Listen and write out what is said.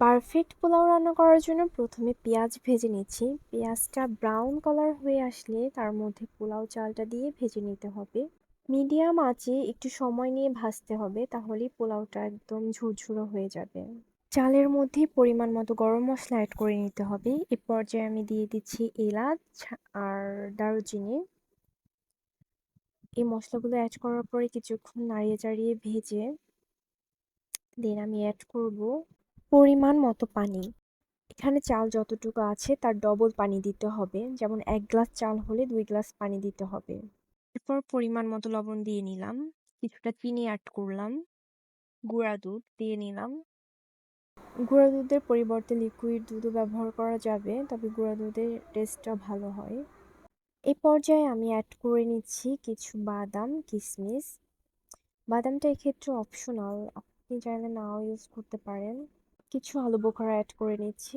Perfect pulao রান্না করার জন্য প্রথমে পেঁয়াজ ভেজে নিচ্ছি। পেঁয়াজটা ব্রাউন কালার হয়ে আসলে তার মধ্যে পোলাও চালটা দিয়ে ভেজে নিতে হবে। মিডিয়াম আঁচে একটু সময় নিয়ে ভাজতে হবে তাহলেই পোলাওটা একদম ঝুরঝুরো হয়ে যাবে। চালের মধ্যে পরিমাণ মতো গরম মশলা অ্যাড করে নিতে হবে। এ পর্যায়ে আমি দিয়ে দিচ্ছি এলাচ আর দারুচিনি। এই মশলাগুলো অ্যাড করার পরে কিছুক্ষণ নাড়িয়ে চাড়িয়ে ভেজে দেন আমি অ্যাড করব। পরিমাণ মতো পানি। এখানে চাল যতটুকু আছে তার ডবল পানি দিতে হবে। যেমন এক গ্লাস চাল হলে দুই গ্লাস পানি দিতে হবে। এরপর পরিমাণ মতো লবণ দিয়ে নিলাম। কিছুটা চিনি অ্যাড করলাম। গুঁড়া দুধ দিয়ে নিলাম। গুঁড়া দুধের পরিবর্তে লিকুইড দুধও ব্যবহার করা যাবে, তবে গুঁড়া দুধের টেস্টটা ভালো হয়। এই পর্যায়ে আমি অ্যাড করে নিচ্ছি কিছু বাদাম কিশমিশ বাদামটা এক্ষেত্রে অপশনাল আপনি চাইলে নাও ইউজ করতে পারেন। কিছু আলু বোখরা অ্যাড করে নিচ্ছি।